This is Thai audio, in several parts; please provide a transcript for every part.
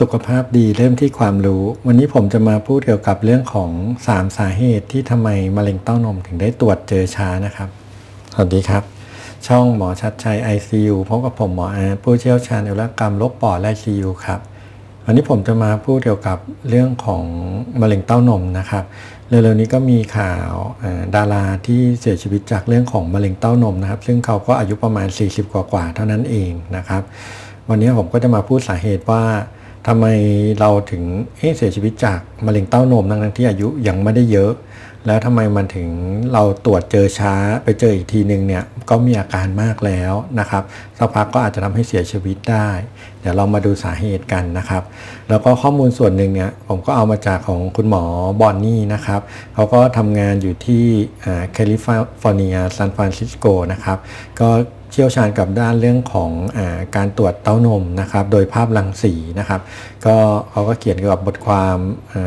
สุขภาพดีเริ่มที่ความรู้ วันนี้ผมจะมาพูดเกี่ยวกับเรื่องของ 3 สาเหตุที่ทำไมมะเร็งเต้านมถึงได้ตรวจเจอช้านะครับ สวัสดีครับ ช่องหมอชัดชัย ICU พบกับผมหมออาร์ผู้เชี่ยวชาญอุลกรรมโรคปอดและ ICU ครับ วันนี้ผมจะมาพูดเกี่ยวกับเรื่องของมะเร็งเต้านมนะครับ เร็วๆนี้ก็มีข่าวดาราที่เสียชีวิตจากเรื่องของมะเร็งเต้านมนะครับ ซึ่งเขาก็อายุประมาณ 40 กว่าๆเท่านั้นเองนะครับ วันนี้ผมก็จะมาพูดสาเหตุว่า ทำไมเราถึงเเสียชีวิตจากมะเร็งเต้านมทั้งที่อายุยังไม่ได้เยอะ แล้วทำไมมันถึงเราตรวจเจอช้าไปเจออีกทีนึงเนี่ยก็มีอาการมากแล้วนะครับสักพักก็อาจจะทำให้เสียชีวิตได้ เดี๋ยวเรามาดูสาเหตุกันนะครับ แล้วก็ข้อมูลส่วนหนึ่งเนี่ยผมก็เอามาจากของคุณหมอบอนนี่นะครับเขาก็ทำงานอยู่ที่แคลิฟอร์เนียซานฟรานซิสโกนะครับก็ ชี่ยวชาญกับด้านเรื่องของอการตรวจเต้านมนะครับ โดยภาพรังสีนะครับ ก็เขาก็เขียนเกี่ยวกับบทความ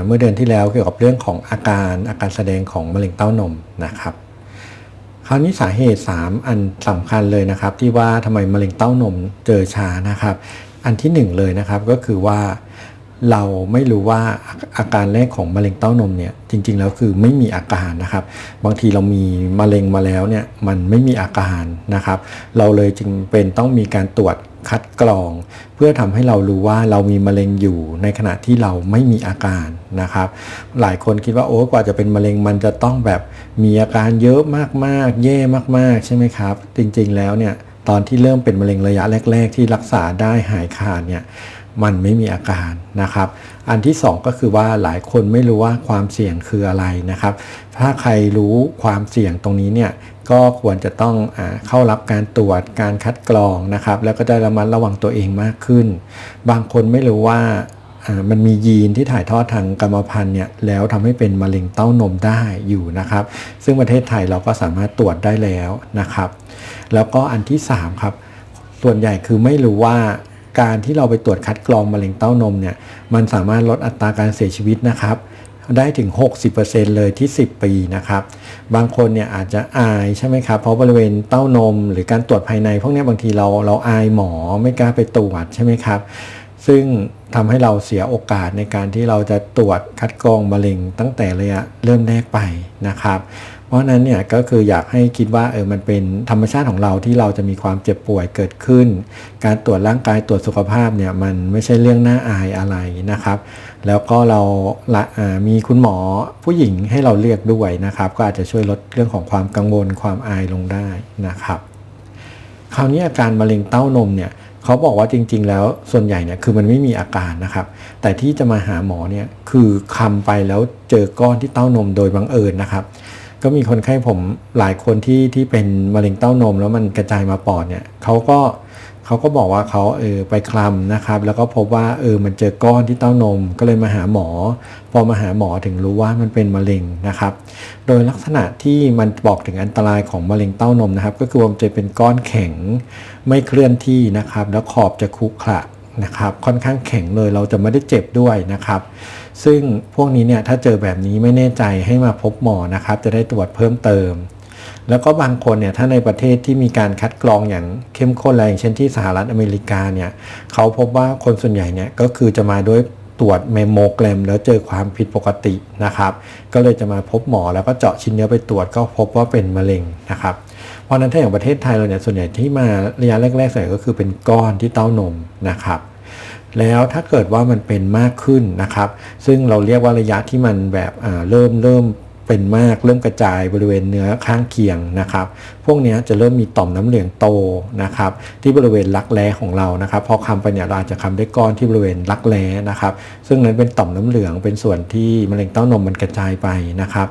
เมื่อเดือนที่แล้วเกี่ยวกับเรื่องของอาการอาการแสดงของมะเร็งเต้านมนะครับคราวนี้สาเหตุ 3 อันสำคัญเลยนะครับ ที่ว่าทำไมมะเร็งเต้านมเจอช้านะครับ อันที่ 1 เลยนะครับก็คือว่า เราไม่รู้ว่าอาการแรกของมะเร็งเต้านมเนี่ยจริง ๆ แล้วคือไม่มีอาการนะครับ บางทีเรามีมะเร็งมาแล้วเนี่ยมันไม่มีอาการนะครับ เราเลยจึงเป็นต้องมีการตรวจคัดกรอง เพื่อทำให้เรารู้ว่าเรามีมะเร็งอยู่ในขณะที่เราไม่มีอาการนะครับ หลายคนคิดว่าโอ้กว่าจะเป็นมะเร็งมันจะต้องแบบมีอาการเยอะมากๆแย่มาก ๆ ใช่ไหมครับ จริงๆแล้วเนี่ยตอนที่เริ่มเป็นมะเร็งระยะแรก ๆ ที่รักษาได้หายขาดเนี่ย มันไม่มีอาการนะครับ อันที่สองก็คือว่าหลายคนไม่รู้ว่าความเสี่ยงคืออะไรนะครับ ถ้าใครรู้ความเสี่ยงตรงนี้เนี่ยก็ควรจะต้องอเข้ารับการตรวจการคัดกรองนะครับ แล้วก็ได้ระมัดระวังตัวเองมากขึ้น บางคนไม่รู้ว่าอ่ามันมียีนที่ถ่ายทอดทางกรรมพันธุ์เนี่ยแล้วทำให้เป็นมะเร็งเต้านมได้อยู่นะครับ ซึ่งประเทศไทยเราก็สามารถตรวจได้แล้วนะครับ แล้วก็อันที่สามครับส่วนใหญ่คือไม่รู้ว่า การที่เราไปตรวจคัดกรองมะเร็งเต้านมเนี่ยมันสามารถลดอัตราการเสียชีวิตนะครับได้ถึง 60%เลยที่ 10 ปีนะครับ บางคนเนี่ยอาจจะอายใช่ไหมครับ เพราะบริเวณเต้านม หรือการตรวจภายใน พวกนี้บางทีเราเราอายหมอไม่กล้าไปตรวจใช่ไหมครับ ซึ่งทำให้เราเสียโอกาสในการที่เราจะตรวจคัดกรองมะเร็งตั้งแต่ระยะเริ่มแรกไปนะครับ เพราะนั้นเนี่ยก็คืออยากให้คิดว่าเออมันเป็นธรรมชาติของเราที่เราจะมีความเจ็บป่วยเกิดขึ้น การตรวจร่างกายตรวจสุขภาพเนี่ยมันไม่ใช่เรื่องน่าอายอะไรนะครับ แล้วก็เราละมีคุณหมอผู้หญิงให้เราเลือกด้วยนะครับ ก็อาจจะช่วยลดเรื่องของความกังวลความอายลงได้นะครับคราวนี้อาการมะเร็งเต้านมเนี่ยเขาบอกว่าจริง ๆ แล้วส่วนใหญ่เนี่ยคือมันไม่มีอาการนะครับ แต่ที่จะมาหาหมอเนี่ยคือคำไปแล้วเจอก้อนที่เต้านมโดยบังเอิญนะครับ ก็มีคนไข้ผมหลายคนที่ที่เป็นมะเร็งเต้านม แล้วมันกระจายมาปอดเนี่ยเขาก็เขาก็บอกว่าเขาเออไปคลำนะครับ แล้วก็พบว่าเออมันเจอก้อนที่เต้านม ก็เลยมาหาหมอ พอมาหาหมอถึงรู้ว่ามันเป็นมะเร็งนะครับ โดยลักษณะที่มันบอกถึงอันตรายของมะเร็งเต้านมนะครับ ก็คือว่ามันจะเป็นก้อนแข็งไม่เคลื่อนที่นะครับ แล้วขอบจะคุขระ นะครับค่อนข้างแข็งเลยเราจะไม่ได้เจ็บด้วยนะครับ ซึ่งพวกนี้เนี่ยถ้าเจอแบบนี้ไม่แน่ใจให้มาพบหมอนะครับ จะได้ตรวจเพิ่มเติม แล้วก็บางคนเนี่ยถ้าในประเทศที่มีการคัดกรองอย่างเข้มข้นอะไรอย่างเช่นที่สหรัฐอเมริกาเนี่ยเขาพบว่าคนส่วนใหญ่เนี่ยก็คือจะมาด้วยตรวจเมโมแกรมแล้วเจอความผิดปกตินะครับ ก็เลยจะมาพบหมอแล้วก็เจาะชิ้นเนื้อไปตรวจก็พบว่าเป็นมะเร็งนะครับ เพราะฉะนั้นถ้าอย่างประเทศไทยเราเนี่ยส่วนใหญ่ที่มาระยะแรกๆส่วนใหญ่ก็คือเป็นก้อนที่เต้านมนะครับ แล้วถ้าเกิดว่ามันเป็นมากขึ้นนะครับ ซึ่งเราเรียกว่าระยะที่มันแบบเริ่มเริ่มเป็นมากเริ่มกระจายบริเวณเนื้อข้างเคียงนะครับ พวกนี้จะเริ่มมีต่อมน้ำเหลืองโตนะครับ ที่บริเวณรักแร้ของเรานะครับพอคำไปเนี่ยเราอาจจะคำด้ก้อนที่บริเวณรักแร้นะครับ ซึ่งนั้นเป็นต่อมน้ำเหลืองเป็นส่วนที่มะเร็งเต้านมมันกระจายไปนะครับ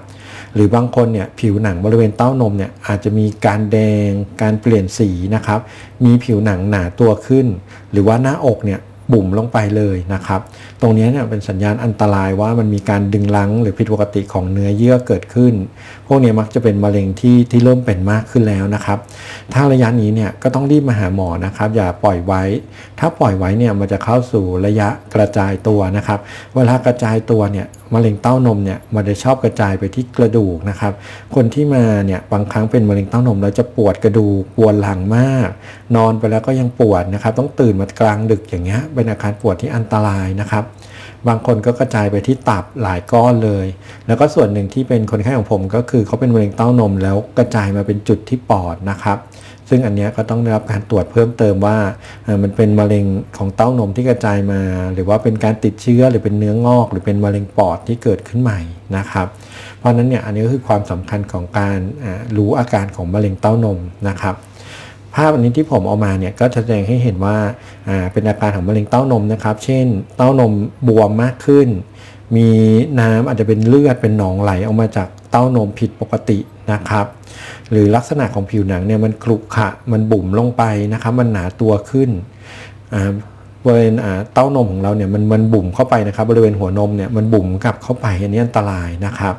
หรือบางคนเนี่ยผิวหนังบริเวณเต้านมเนี่ยอาจจะมีการแดงการเปลี่ยนสีนะครับ มีผิวหนังหนาตัวขึ้น หรือว่าหน้าอกเนี่ย บุ๋มลงไปเลยนะครับ ตรงนี้เนี่ยเป็นสัญญาณอันตรายว่ามันมีการดึงลังหรือผิดปกติของเนื้อเยื่อเกิดขึ้น พวกนี้มักจะเป็นมะเร็งที่ที่เริ่มเป็นมากขึ้นแล้วนะครับ ถ้าระยะนี้เนี่ยก็ต้องรีบมาหาหมอนะครับ อย่าปล่อยไว้ ถ้าปล่อยไว้เนี่ยมันจะเข้าสู่ระยะกระจายตัวนะครับ เวลากระจายตัวเนี่ยมะเร็งเต้านมเนี่ยมันจะชอบกระจายไปที่กระดูกนะครับ คนที่มาเนี่ยบางครั้งเป็นมะเร็งเต้านมแล้วจะปวดกระดูกปวดหลังมาก นอนไปแล้วก็ยังปวดนะครับ ต้องตื่นมากลางดึกอย่างเงี้ยเป็นอาการปวดที่อันตรายนะครับ บางคนก็กระจายไปที่ตับหลายก้อนเลย แล้วก็ส่วนหนึ่งที่เป็นคนไข้ของผมก็คือเขาเป็นมะเร็งเต้านมแล้วกระจายมาเป็นจุดที่ปอดนะครับซึ่งอันนี้ก็ต้องได้รับการตรวจเพิ่มเติมว่ามันเป็นมะเร็งของเต้านมที่กระจายมา หรือว่าเป็นการติดเชื้อหรือเป็นเนื้องอก หรือเป็นมะเร็งปอดที่เกิดขึ้นใหม่นะครับ เพราะนั้นเนี่ยอันนี้ก็คือความสำคัญของการรู้อาการของมะเร็งเต้านมนะครับ ภาพอันนี้ที่ผมเอามาเนี่ยก็จะแสดงให้เห็นว่าาเป็นอาการของมะเร็งเต้านมนะครับ เช่น เต้านมบวมมากขึ้น มีน้ำอาจจะเป็นเลือดเป็นหนองไหลออกมาจากเต้านมผิดปกตินะครับ หรือลักษณะของผิวหนังเนี่ยมันครุขระมันบุ๋มลงไปนะครับ มันหนาตัวขึ้น บริเวณเต้านมของเราเนี่ยมันมันบุ๋มเข้าไปนะครับ บริเวณหัวนมเนี่ยมันบุ๋มกลับเข้าไปอันนี้อันตรายนะครับ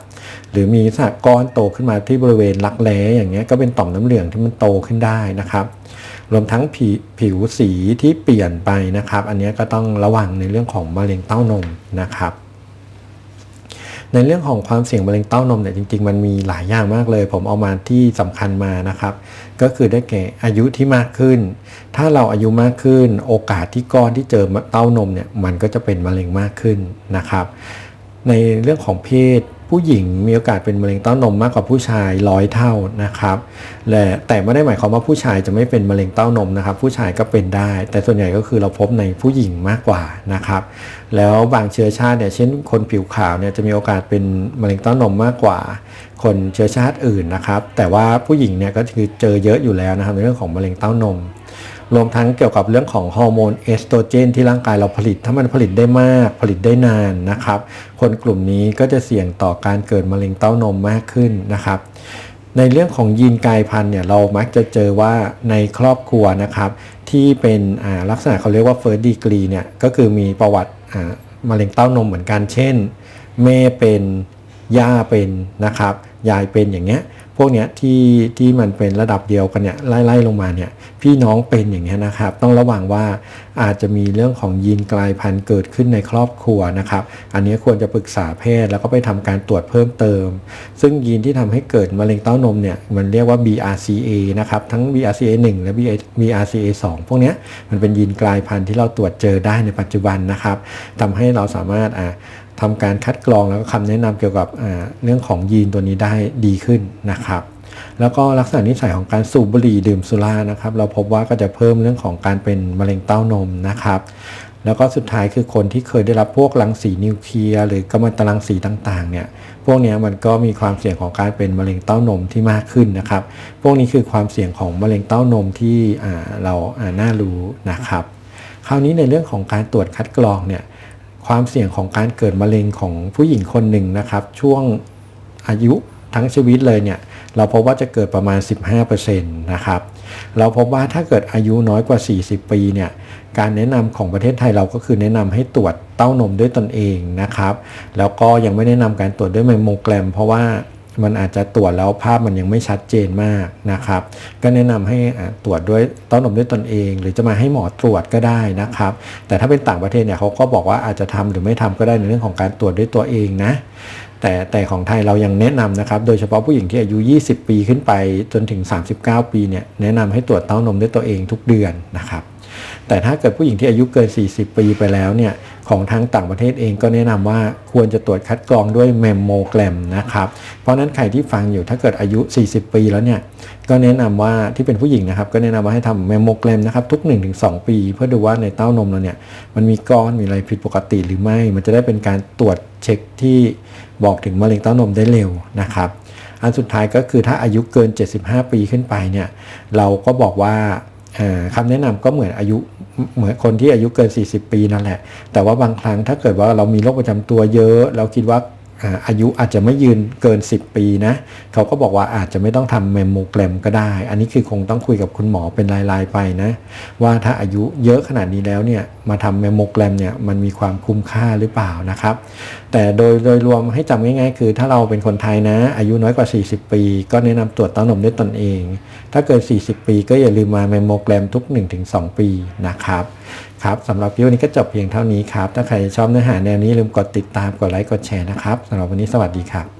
หรือมีลักษณะก้อนโตขึ้นมาที่บริเวณรักแร้อย่างเงี้ยก็เป็นต่อมน้ำเหลืองที่มันโตขึ้นได้นะครับ รวมทั้งผิวผิวสีที่เปลี่ยนไปนะครับ อันนี้ก็ต้องระวังในเรื่องของมะเร็งเต้านมนะครับ ในเรื่องของความเสี่ยงมะเร็งเต้านมเนี่ยจริง ๆ มันมีหลายอย่างมากเลย ผมเอามาที่สำคัญมานะครับ ก็คือได้แก่อายุที่มากขึ้น ถ้าเราอายุมากขึ้น โอกาสที่ก้อนที่เจอเต้านมเนี่ยมันก็จะเป็นมะเร็งมากขึ้นนะครับ ในเรื่องของเพศ ผู้หญิงมีโอกาสเป็นมะเร็งเต้านมมากกว่าผู้ชายร้อยเท่านะครับและแต่ไม่ได้หมายความว่าผู้ชายจะไม่เป็นมะเร็งเต้านมนะครับ ผู้ชายก็เป็นได้ แต่ส่วนใหญ่ก็คือเราพบในผู้หญิงมากกว่านะครับ แล้วบางเชื้อชาติเนี่ยเช่นคนผิวขาวเนี่ยจะมีโอกาสเป็นมะเร็งเต้านมมากกว่า คนเชื้อชาติอื่นนะครับ แต่ว่าผู้หญิงเนี่ยก็คือเจอเยอะอยู่แล้วนะครับในเรื่องของมะเร็งเต้านม รวมทั้งเกี่ยวกับเรื่องของฮอร์โมนเอสโตรเจนที่ร่างกายเราผลิต ถ้ามันผลิตได้มาก ผลิตได้นานนะครับ คนกลุ่มนี้ก็จะเสี่ยงต่อการเกิดมะเร็งเต้านมมากขึ้นนะครับในเรื่องของยีนกลายพันธุ์เนี่ยเรามักจะเจอว่าในครอบครัวนะครับที่เป็นลักษณะเขาเรียกว่า first degree เนี่ยก็คือมีประวัติมะเร็งเต้านมเหมือนกันเช่น แม่เป็นย่าเป็นนะครับยายเป็นอย่างเงี้ย พวกเนี้ยที่ที่มันเป็นระดับเดียวกันเนี่ยไล่ๆลงมาเนี่ยพี่น้องเป็นอย่างเงี้ยนะครับ ต้องระวังว่าอาจจะมีเรื่องของยีนกลายพันธุ์เกิดขึ้นในครอบครัวนะครับ อันนี้ควรจะปรึกษาแพทย์แล้วก็ไปทำการตรวจเพิ่มเติม ซึ่งยีนที่ทำให้เกิดมะเร็งเต้านมเนี่ยมันเรียกว่า BRCA นะครับทั้ง BRCA 1 และ BRCA 2 พวกเนี้ยมันเป็นยีนกลายพันธุ์ที่เราตรวจเจอได้ในปัจจุบันนะครับทำให้เราสามารถอ่า ทำการคัดกรองแล้วก็คำแนะนำเกี่ยวกับเรื่องของยีนตัวนี้ได้ดีขึ้นนะครับ แล้วก็ลักษณะนิสัยของการสูบบุหรี่ดื่มสุรานะครับ เราพบว่าก็จะเพิ่มเรื่องของการเป็นมะเร็งเต้านมนะครับแล้วก็สุดท้ายคือคนที่เคยได้รับพวกรังสีนิวเคลียร์หรือกัมมันตรังสีต่างๆเนี่ยพวกนี้มันก็มีความเสี่ยงของการเป็นมะเร็งเต้านมที่มากขึ้นนะครับ พวกนี้คือความเสี่ยงของมะเร็งเต้านมที่เราอ่าน่ารู้นะครับ คราวนี้ในเรื่องของการตรวจคัดกรองเนี่ย ความเสี่ยงของการเกิดมะเร็งของผู้หญิงคนหนึ่งนะครับ ช่วงอายุทั้งชีวิตเลยเนี่ยเราพบว่าจะเกิดประมาณ 15%นะครับเราพบว่าถ้าเกิดอายุน้อยกว่า 40 ปีเนี่ยการแนะนำของประเทศไทยเราก็คือแนะนำให้ตรวจเต้านมด้วยตนเองนะครับ แล้วก็ยังไม่แนะนำการตรวจด้วยไมโมแกรม เพราะว่า มันอาจจะตรวจแล้วภาพมันยังไม่ชัดเจนมากนะครับ ก็แนะนำให้ตรวจด้วยเต้านมด้วยตนเอง หรือจะมาให้หมอตรวจก็ได้นะครับ แต่ถ้าเป็นต่างประเทศเนี่ยเขาก็บอกว่าอาจจะทำหรือไม่ทำก็ได้ในเรื่องของการตรวจด้วยตัวเองนะ แต่แต่ของไทยเรายังแนะนำนะครับ โดยเฉพาะผู้หญิงที่อายุ 20 ปีขึ้นไปจนถึง 39 ปีเนี่ยแนะนำให้ตรวจเต้านมด้วยตัวเองทุกเดือนนะครับ แต่ถ้าเกิดผู้หญิงที่อายุเกิน 40 ปีไปแล้วเนี่ยของทางต่างประเทศเองก็แนะนำว่าควรจะตรวจคัดกรองด้วยแมมโมแกรมนะครับ เพราะนั้นใครที่ฟังอยู่ถ้าเกิดอายุ 40 ปีแล้วเนี่ยก็แนะนำว่าที่เป็นผู้หญิงนะครับ ก็แนะนำว่าให้ทำแมมโมแกรมนะครับทุก 1-2 ปี เพื่อดูว่าในเต้านมเราเนี่ยมันมีก้อนมีอะไรผิดปกติหรือไม่ มันจะได้เป็นการตรวจเช็คที่บอกถึงมะเร็งเต้านมได้เร็วนะครับอันสุดท้ายก็คือถ้าอายุเกิน 75 ปีขึ้นไปเนี่ยเราก็บอกว่า คำแนะนำก็เหมือนอายุเหมือนคนที่อายุเกิน 40 ปีนั่นแหละ แต่ว่าบางครั้งถ้าเกิดว่าเรามีโรคประจำตัวเยอะ เราคิดว่าอา อายุอาจจะไม่ยืนเกิน 10 ปีนะเขาก็บอกว่าอาจจะไม่ต้องทำเมมโมแกรมก็ได้ อันนี้คือคงต้องคุยกับคุณหมอเป็นรายๆไปนะว่าถ้าอายุเยอะขนาดนี้แล้วเนี่ยมาทำเมมโมแกรมเนี่ยมันมีความคุ้มค่าหรือเปล่านะครับ แต่โดยโดยรวมให้จำง่ายๆ คือถ้าเราเป็นคนไทยนะ อายุน้อยกว่า 40 ปี ก็แนะนำตรวจเต้านมด้วยตนเอง ถ้าเกิน 40 ปี ก็อย่าลืมมาเมมโมแกรมทุก 1-2 ปีนะครับ ครับสำหรับวิดีโอนี้ก็จบเพียงเท่านี้ครับ ถ้าใครชอบเนื้อหาแนวนี้ลืมกดติดตามกดไลค์กดแชร์นะครับสำหรับวันนี้สวัสดีครับ